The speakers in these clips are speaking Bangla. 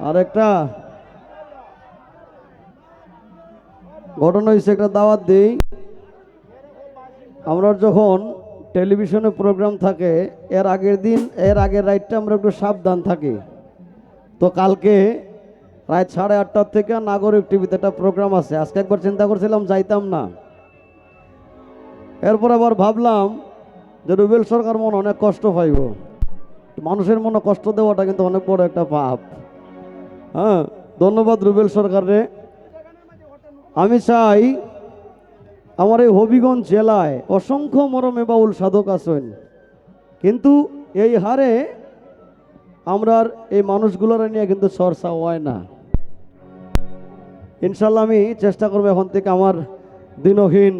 আর একটা ঘটনা হয়েছে একটা দাওয়াত দিই। আমরা যখন টেলিভিশনে প্রোগ্রাম থাকে, এর আগের দিন, এর আগের রাইটটা আমরা একটু সাবধান থাকি। তো কালকে রাত সাড়ে আটটার থেকে নাগরিক টিভিতে একটা প্রোগ্রাম আছে। আজকে একবার চিন্তা করছিলাম, যাইতাম না। এরপর আবার ভাবলাম যে রুবেল সরকার মনে অনেক কষ্ট পাইব। মানুষের মনে কষ্ট দেওয়াটা কিন্তু অনেক বড় একটা পাপ। হ্যাঁ ধন্যবাদ রুবেল সরকারে আমি চাই আমার এই হবিগঞ্জ জেলায় অসংখ্য মরমে বাউল সাধক আছেন। কিন্তু এই হারে আমরা এই মানুষগুলোর নিয়ে কিন্তু চর্চা হয় না। ইনশাল্লাহ আমি চেষ্টা করব এখন থেকে আমার দিনহীন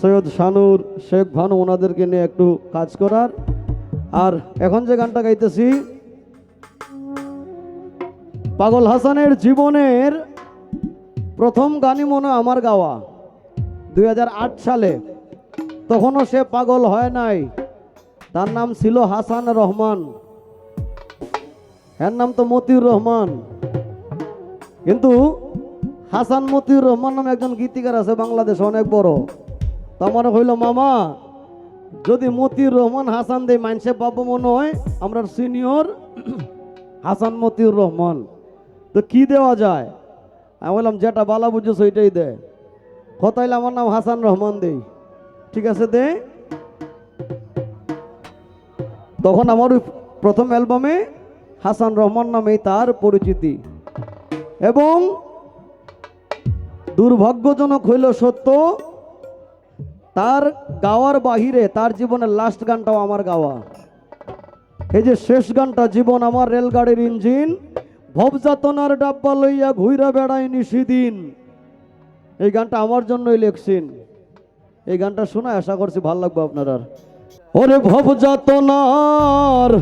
সৈয়দ শানুর শেখ ভানু ওনাদেরকে নিয়ে একটু কাজ করার। আর এখন যে গানটা গাইতেছি পাগল হাসানের জীবনের প্রথম গানই মনে আমার গাওয়া, দুই হাজার আট সালে। তখনও সে পাগল হয় নাই। তার নাম ছিল হাসান রহমান। এর নাম তো মতিউর রহমান। কিন্তু হাসান মতিউর রহমান নামে একজন গীতিকার আছে বাংলাদেশে, অনেক বড়। তো আমার হইল, মামা, যদি মতিউর রহমান হাসান দেয় মানসে পাবো মনে হয়, আমরা সিনিয়র হাসান মতিউর রহমান। তো কি দেওয়া যায়? আমি বললাম, যেটা বালা বুঝছ, ওইটাই দে। হতাইলে আমার নাম হাসান রহমান দেই। ঠিক আছে, দে। তখন আমার প্রথম অ্যালবামে হাসান রহমান নামেই তার পরিচিতি। এবং দুর্ভাগ্যজনক হইল, সত্য, তার গাওয়ার বাহিরে তার জীবনের লাস্ট গানটাও আমার গাওয়া। এই যে শেষ গানটা, জীবন আমার রেলগাড়ির ইঞ্জিন ভবযাতনার ডাব্বা লইয়া ঘুইরা বেড়াই নিশিদিন এই গানটা আমার জন্যই লেখছেন। এই গানটা শোনা আশা করছি ভালো লাগবে আপনার আর। ওরে ভবযাতনার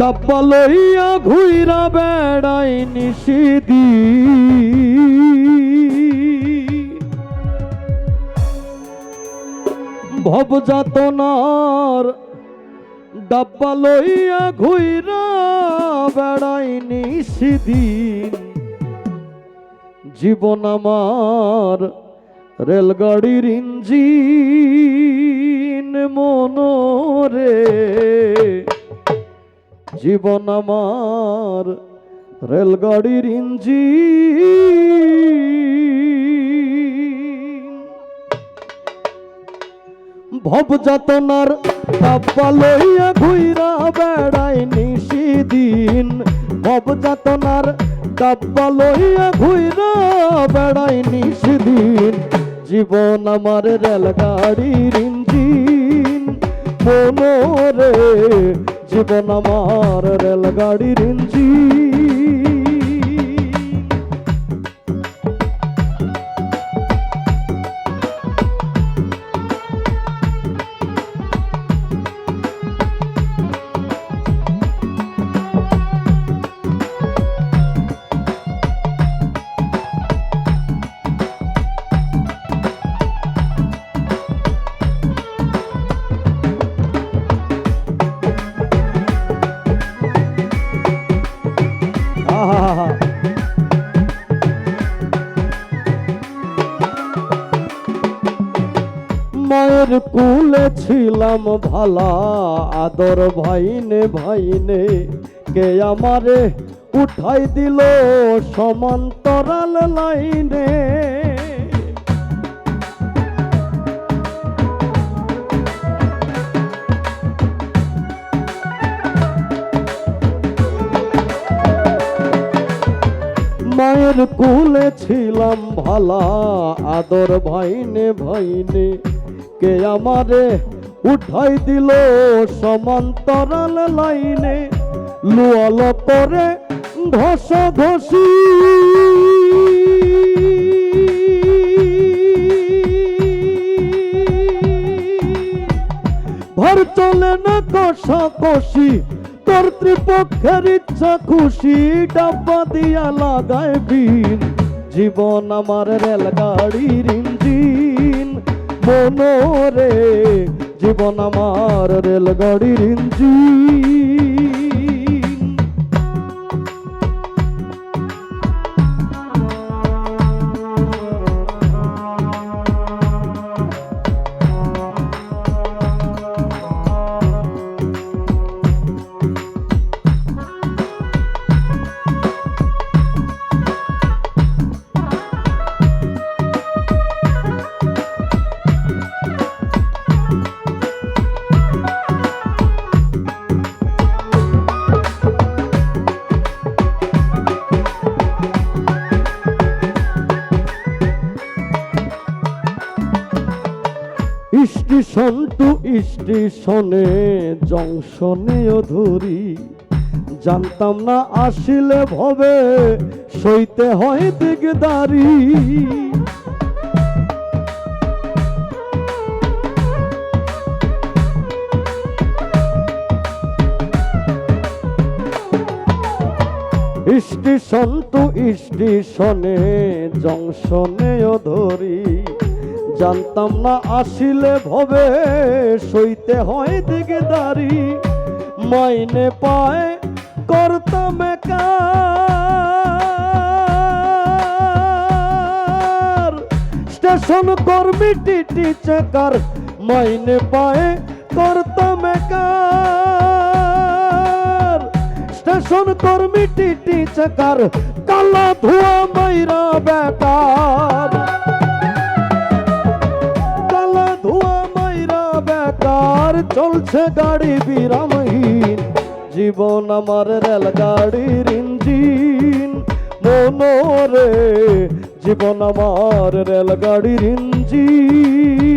ডাব্বা লইয়া ঘুইরা বেড়াই নিশিদিন ভবযাতনার ডাব্বা লইয়া ঘুইরা বেড়াই নিশিদিন জীবন আমার রেলগাড়ির ইঞ্জিন মনোরে। জীবন আমার রেলগাড়ির ইঞ্জিন। ভবযাতনার ডাব্বা লইয়া ঘুইরা বেড়াই নিশিদিন। ভবযাতনার ডাব্বা লইয়া ঘুইরা বেড়াই নিশিদিন। জীবন আমার রেলগাড়ির ইঞ্জিন। মনোরে, জীবন আমার রেলগাড়ির ইঞ্জিন। ছিলাম ভালা আদর ভাইনে ভাইনে, কে আমারে উঠাই দিল সমান্তরাল লাইনে। মায়ের কুলে ছিলাম ভালা আদর ভাইনে ভাইনে, কে আমারে উঠাই দিল সমান্তরাল লাইনে, লুয়াল পরে ঘষ ঘষি ভর চলে না কষা কষি কর্তৃপক্ষের ইচ্ছা খুশি, ডাব্বা দিয়া লাগায় বিন। জীবন আমার রেলগাড়ির ইঞ্জিন, মনোরে জীবন আমার রেলগাড়ির ইঞ্জিন। স্টেশন টু স্টেশনে জংশনেও ধরি জানতাম না আসিলে ভবে, সইতে হয় দিগদারি। স্টেশন টু স্টেশনে জংশনেও ধরি জানতাম না আসিলে ভবে, সইতে হয় দিগদারি। মাইনে পায় করতাম স্টেশন কর্মী, টিটি চেকার, মাইনে পায় করতাম স্টেশন কর্মী, টিটি চেকার, কালা ধোয়া মাইরা বেকার বেকার চলছে গাড়ি বিরামহীন। জীবন আমার রেলগাড়ির ইঞ্জিন। মনোরে জীবন আমার রেলগাড়ির ইঞ্জিন।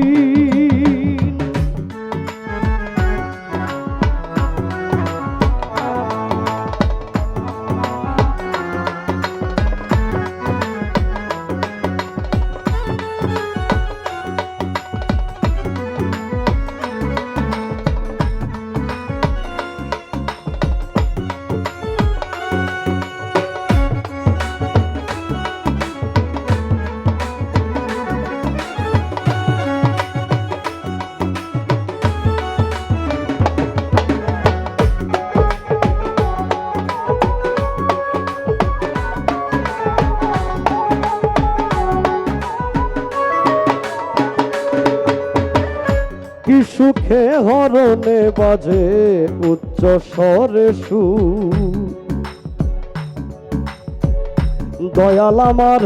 কি সুখে হরণে বাজে উচ্চ স্বরে সু দয়াল আমার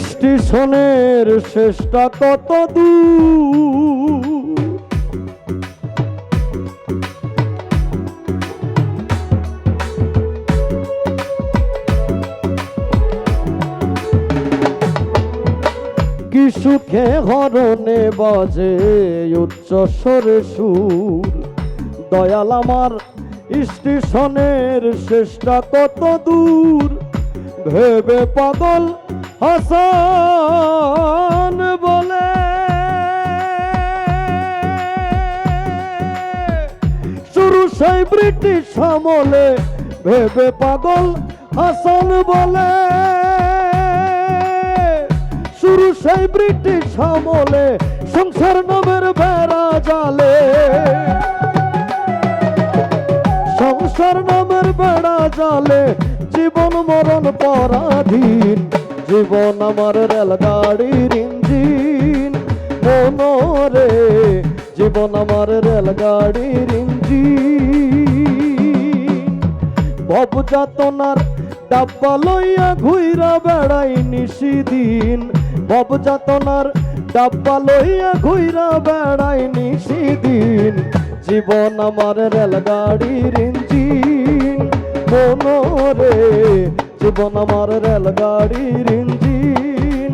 স্টেশনের শেষটা কত দূর সুখে হরণে বাজে উচ্চ স্বরে সুর। দয়াল আমার, স্টেশনের শেষটা কত দূর? ভেবে পাগল হাসান বলে। শুরু সেই ব্রিটিশ আমলে ভেবে পাগল হাসান বলে। শুরু সেই ব্রিটিশ আমলে, সংসার নামের বেড়া জালে। সংসার নামের বেড়া জালে, জীবন মরণ পরাধীন। জীবন আমার রেলগাড়ির ইঞ্জিন। মনোরে জীবন আমার রেলগাড়ির ইঞ্জিন। ভব যাতনার ডাব্বা লইয়া ঘুইরা বেড়াই নিশিদিন। ভব যাতনার ডাব্বা লইয়া ঘুইরা বেড়াই নিশিদিন। জীবন আমার রেলগাড়ির ইঞ্জিন। মনোরে জীবন আমার রেলগাড়ির ইঞ্জিন।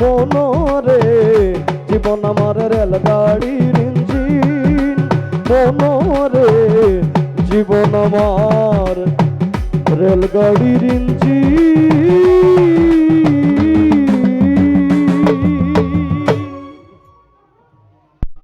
মনোরে জীবন আমার রেলগাড়ির ইঞ্জিন। মনোরে জীবন আমার রেলগাড়ির ইঞ্জিন।